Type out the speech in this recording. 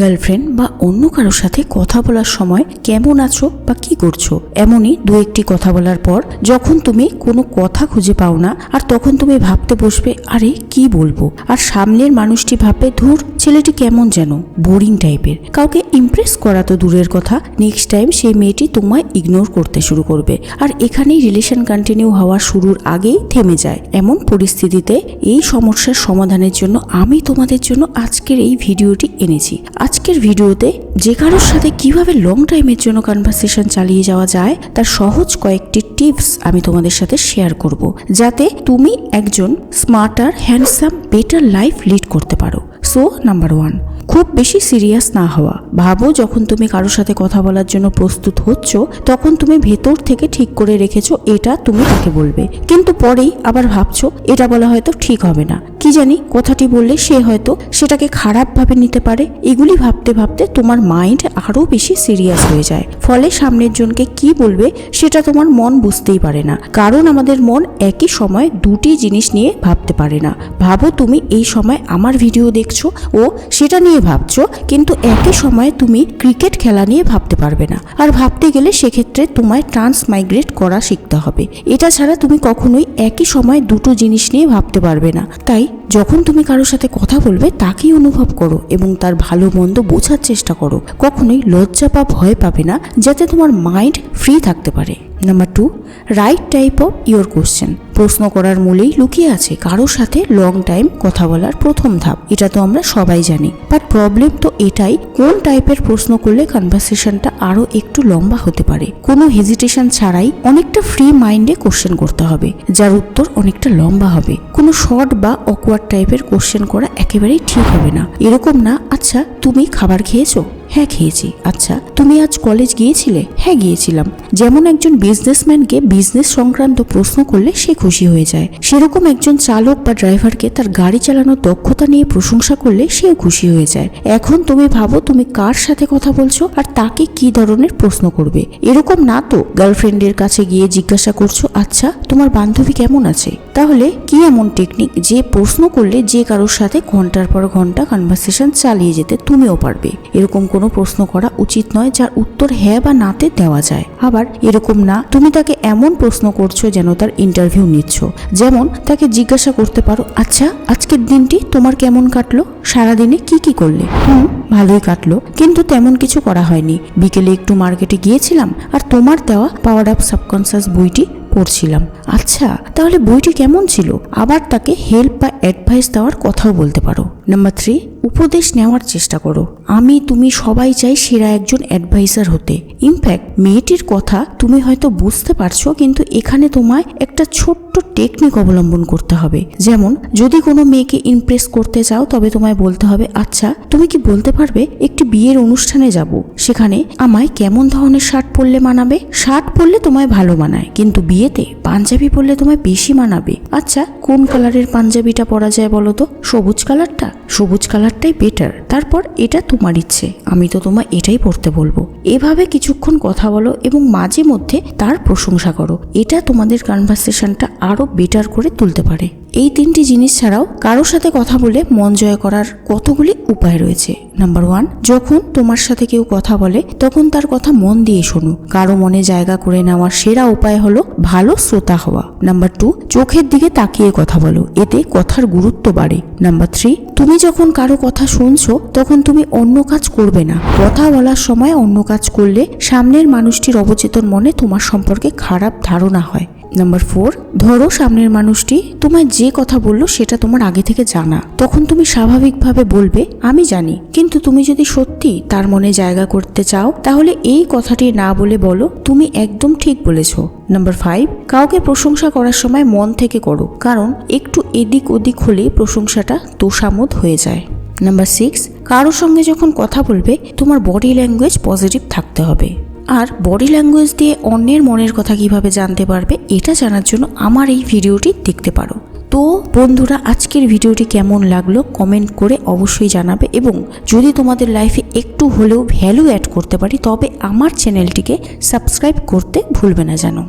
Girlfriend বা অন্য কারোর সাথে কথা বলার সময় কেমন আছো বা কি করছ? এমনই দু একটি কথা বলার পর যখন তুমি কোনো কথা খুঁজে পাও না, আর তখন তুমি ভাবতে বসবে, আরে কি বলব? আর সামনের মানুষটি ভাববে, ধুর, ছেলেটি কেমন যেন? বোরিং টাইপের। কাউকে ইমপ্রেস করা তো দূরের কথা। নেক্সট টাইম সেই মেয়েটি তোমায় ইগনোর করতে শুরু করবে। আর এখানেই রিলেশন কন্টিনিউ হওয়া শুরুর আগেই থেমে যায়। এমন পরিস্থিতিতে এই সমস্যার সমাধানের জন্য আমি তোমাদের জন্য আজকের এই ভিডিওটি এনেছি। আজকের ভিডিওতে যে কারোর সাথে কীভাবে লং টাইমের জন্য কনভারসেশন চালিয়ে যাওয়া যায়, তার সহজ কয়েকটি টিপস আমি তোমাদের সাথে শেয়ার করব। যাতে তুমি একজন smarter handsome better life lead করতে পারো। সো নাম্বার ওয়ান খুব বেশি সিরিয়াস না হওয়া। ভাবো, যখন তুমি কারোর সাথে কথা বলার জন্য প্রস্তুত হচ্ছ, তখন তুমি ভেতর থেকে ঠিক করে রেখেছো, এটা তুমি তাকে বলবে। কিন্তু পরেই আবার ভাবছ, এটা বলা হয়তো ঠিক হবে না। কি জানি, কথাটি বললে সে হয়তো সেটাকে খারাপভাবে নিতে পারে। এগুলি ভাবতে ভাবতে তোমার মাইন্ড আরও বেশি সিরিয়াস হয়ে যায়। ফলে সামনের জনকে কি বলবে, সেটা তোমার মন বুঝতেই পারে না। কারণ আমাদের মন একই সময় দুটি জিনিস নিয়ে ভাবতে পারে না। ভাবো, তুমি এই সময় আমার ভিডিও দেখছ ও সেটা নিয়ে ভাবছ, কিন্তু একই সময়ে তুমি ক্রিকেট খেলা নিয়ে ভাবতে পারবে না। আর ভাবতে গেলে সেক্ষেত্রে তোমায় ট্রান্স মাইগ্রেট করা শিখতে হবে। এটা ছাড়া তুমি কখনোই একই সময় দুটো জিনিস নিয়ে ভাবতে পারবে না। তাই যখন তুমি কারোর সাথে কথা বলবে, তাকেই অনুভব করো এবং তার ভালো মন্দ বোঝার চেষ্টা করো। কখনোই লজ্জা বা ভয় পাবে না, যাতে তোমার মাইন্ড ফ্রি থাকতে পারে। Number two right type of your question প্রশ্ন করার মূলেই লুকিয়ে আছে কারোর সাথে লং টাইম কথা বলার প্রথম ধাপ। এটা তো আমরা সবাই জানি। বাট প্রবলেম তো এটাই, কোন টাইপের প্রশ্ন করলে কনভারসেশনটা আরও একটু লম্বা হতে পারে? কোনো হেজিটেশন ছাড়াই অনেকটা ফ্রি মাইন্ডে কোশ্চেন করতে হবে, যার উত্তর অনেকটা লম্বা হবে। কোনো শর্ট বা অকওয়ার্ড টাইপের কোশ্চেন করা একেবারেই ঠিক হবে না। এরকম না আচ্ছা তুমি খাবার খেয়েছো? হ্যাঁ খেয়েছি। আচ্ছা তুমি আজ কলেজ গিয়েছিলে? হ্যাঁ গিয়েছিলাম। যেমন একজন বিজনেসম্যানকে বিজনেস সংক্রান্ত প্রশ্ন করলে সে খুশি হয়ে যায়। সেরকম একজন চালক বা ড্রাইভারকে তার গাড়ি চালানোর দক্ষতা নিয়ে প্রশংসা করলে সেও খুশি হয়ে যায়। এখন তুমি ভাবো তুমি কার সাথে কথা বলছো আর তাকে কি ধরনের প্রশ্ন করবে? এরকম না তো গার্লফ্রেন্ডের কাছে গিয়ে জিজ্ঞাসা করছ আচ্ছা তোমার বান্ধবী কেমন আছে? তাহলে কি এমন টেকনিক যে প্রশ্ন করলে যে কারোর সাথে ঘণ্টার পর ঘণ্টা কনভারসেশন চালিয়ে যেতে তুমিও পারবে। এরকম কোনো প্রশ্ন করা উচিত নয়, যার উত্তর হ্যাঁ বা নাতে দেওয়া যায়। আবার এরকম না, তুমি তাকে এমন প্রশ্ন করছ যেন তার ইন্টারভিউ নিচ্ছ। যেমন, তাকে জিজ্ঞাসা করতে পারো আচ্ছা আজকের দিনটি তোমার কেমন কাটলো? সারাদিনে কি কি করলে? হুম, ভালোই কাটলো, কিন্তু তেমন কিছু করা হয়নি। বিকেলে একটু মার্কেটে গিয়েছিলাম আর তোমার দেওয়া পাওয়ার আপ সাবকনসিয়াস বইটি পড়ছিলাম। আচ্ছা তাহলে বইটি কেমন ছিল? আবার তাকে হেল্প বা অ্যাডভাইস দেওয়ার কথাও বলতে পারো। নাম্বার থ্রি উপদেশ নেওয়ার চেষ্টা করো। আমি, তুমি সবাই চাই সেরা একজন অ্যাডভাইসার হতে। ইনফ্যাক্ট মেয়েটির কথা তুমি হয়তো বুঝতে পারছ, কিন্তু এখানে তোমায় একটা ছোট্ট টেকনিক অবলম্বন করতে হবে। যেমন, যদি কোনো মেয়েকে ইমপ্রেস করতে চাও, তবে তোমায় বলতে হবে আচ্ছা তুমি কি বলতে পারবে? একটি বিয়ের অনুষ্ঠানে যাব। সেখানে আমায় কেমন ধরনের শার্ট পরলে মানাবে? শার্ট পরলে তোমায় ভালো মানায়, কিন্তু বিয়েতে পাঞ্জাবি পরলে তোমায় বেশি মানাবে। আচ্ছা কোন কালারের পাঞ্জাবিটা পরা যায় বলো তো? সবুজ কালারটা সবুজ কালারটাই বেটার তারপর এটা তোমার ইচ্ছে, আমি তো তোমায় এটাই পড়তে বলব। এভাবে কিছুক্ষণ কথা বলো এবং মাঝে মধ্যে তার প্রশংসা করো, এটা তোমাদের কনভারসেশনটা আরও বেটার করে তুলতে পারে। এই তিনটি জিনিস ছাড়াও কারোর সাথে কথা বলে মন জয় করার কতগুলি উপায় রয়েছে? নাম্বার ওয়ান যখন তোমার সাথে কেউ কথা বলে, তখন তার কথা মন দিয়ে শোনো। কারও মনে জায়গা করে নেওয়ার সেরা উপায় হলো ভালো শ্রোতা হওয়া। নাম্বার টু চোখের দিকে তাকিয়ে কথা বলো। এতে কথার গুরুত্ব বাড়ে। নাম্বার থ্রি তুমি যখন কারও কথা শুনছো, তখন তুমি অন্য কাজ করবে না। কথা বলার সময় অন্য কাজ করলে সামনের মানুষটির অবচেতন মনে তোমার সম্পর্কে খারাপ ধারণা হয়। নাম্বার ফোর ধরো সামনের মানুষটি তোমায় যে কথা বলল সেটা তোমার আগে থেকে জানা। তখন তুমি স্বাভাবিকভাবে বলবে, আমি জানি। কিন্তু তুমি যদি সত্যি তার মনে জায়গা করতে চাও, তাহলে এই কথাটি না বলে বলো, তুমি একদম ঠিক বলেছ। নাম্বার ফাইভ কাউকে প্রশংসা করার সময় মন থেকে করো। কারণ একটু এদিক ওদিক হলে প্রশংসাটা তোষামোদ হয়ে যায়। নাম্বার সিক্স কারোর সঙ্গে যখন কথা বলবে, তোমার বডি ল্যাঙ্গুয়েজ পজিটিভ থাকতে হবে। আর বডি ল্যাঙ্গুয়েজ দিয়ে অন্যের মনের কথা কীভাবে জানতে পারবে, এটা জানার জন্য আমার এই ভিডিওটি দেখতে পারো। তো বন্ধুরা, আজকের ভিডিওটি কেমন লাগল কমেন্ট করে অবশ্যই জানাবে এবং যদি তোমাদের লাইফে একটু হলেও ভ্যালু অ্যাড করতে পারি, তবে আমার চ্যানেলটিকে সাবস্ক্রাইব করতে ভুলবে না জানো